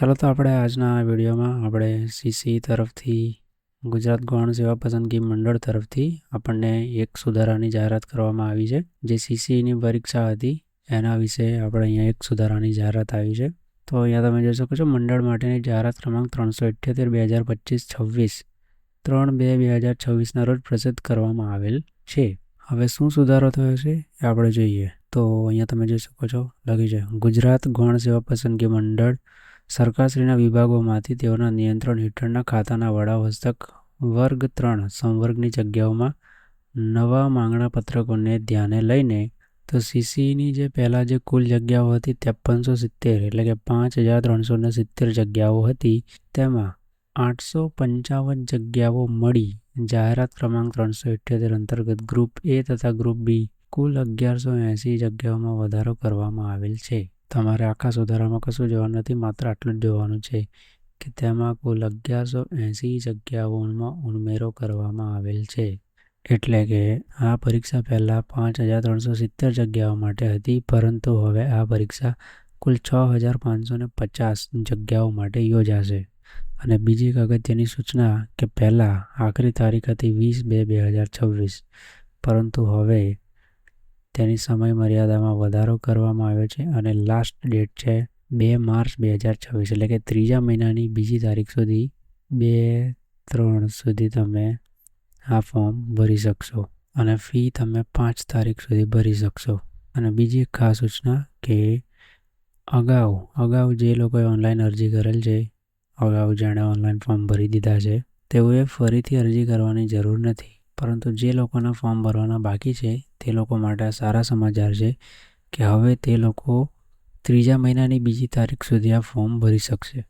ચાલો તો આપણે આજના વિડીયોમાં આપણે સીસી તરફથી ગુજરાત ગૌણ સેવા પસંદગી મંડળ તરફથી આપણને એક સુધારાની જાહેરાત કરવામાં આવી છે. જે સીસીની પરીક્ષા હતી, એના વિશે આપણે અહીંયા એક સુધારાની જાહેરાત આવી છે. તો અહીંયા તમે જોઈ શકો છો, મંડળ માટેની જાહેરાત ક્રમાંક ત્રણસો અઠ્યોતેર, બે હજાર પચીસ, છવ્વીસ, ત્રણ બે બે હજાર છવ્વીસના રોજ પ્રસિદ્ધ કરવામાં આવેલ છે. હવે શું સુધારો થયો છે એ આપણે જોઈએ. તો અહીંયા તમે જોઈ શકો છો લખ્યું છે, ગુજરાત ગૌણ સેવા પસંદગી મંડળ સરકારશ્રીના વિભાગોમાંથી તેઓના નિયંત્રણ હેઠળના ખાતાના વડા હસ્તક વર્ગ ત્રણ સંવર્ગની જગ્યાઓમાં નવા માંગણા પત્રકોને ધ્યાને લઈને તો સીસીની જે પહેલાં જે કુલ જગ્યાઓ હતી ત્રેપનસો સિત્તેર એટલે કે પાંચ હજાર ત્રણસો ને સિત્તેર જગ્યાઓ હતી, તેમાં આઠસો પંચાવન જગ્યાઓ મળી. જાહેરાત ક્રમાંક ત્રણસો ઇઠ્યોતેર અંતર્ગત ગ્રુપ એ તથા ગ્રુપ બી કુલ અગિયારસો એંસી જગ્યાઓમાં વધારો કરવામાં આવેલ છે. તમારે આખા સુધારામાં કશું જોવાનું નથી, માત્ર આટલું જ જોવાનું છે કે તેમાં કુલ અગિયારસો એંસી જગ્યાઓમાં ઉમેરો કરવામાં આવેલ છે. એટલે કે આ પરીક્ષા પહેલાં પાંચ હજાર ત્રણસો સિત્તેર જગ્યાઓ માટે હતી, પરંતુ હવે આ પરીક્ષા કુલ છ હજાર પાંચસો ને પચાસ જગ્યાઓ માટે યોજાશે. અને બીજી એક અગત્યની સૂચના કે પહેલાં આખરી તારીખ હતી વીસ બે બે હજાર છવ્વીસ. પરંતુ હવે તેની સમય મર્યાદામાં વધારો કરવામાં આવ્યો છે અને લાસ્ટ ડેટ છે બે માર્ચ બે હજાર છવ્વીસ, એટલે કે ત્રીજા મહિનાની બીજી તારીખ સુધી બે ત્રણ સુધી તમે આ ફોર્મ ભરી શકશો અને ફી તમે પાંચ તારીખ સુધી ભરી શકશો. અને બીજી એક ખાસ સૂચના કે અગાઉ અગાઉ જે લોકોએ ઓનલાઈન અરજી કરેલ છે, અગાઉ જેણે ઓનલાઈન ફોર્મ ભરી દીધા છે, તેઓએ ફરીથી અરજી કરવાની જરૂર નથી. પરંતુ જે લોકોના ફોર્મ ભરવાના બાકી છે, તે લોકો માટે સારા સમાચાર છે કે હવે તે લોકો ત્રીજા મહિનાની બીજી તારીખ સુધી આ ફોર્મ ભરી શકશે.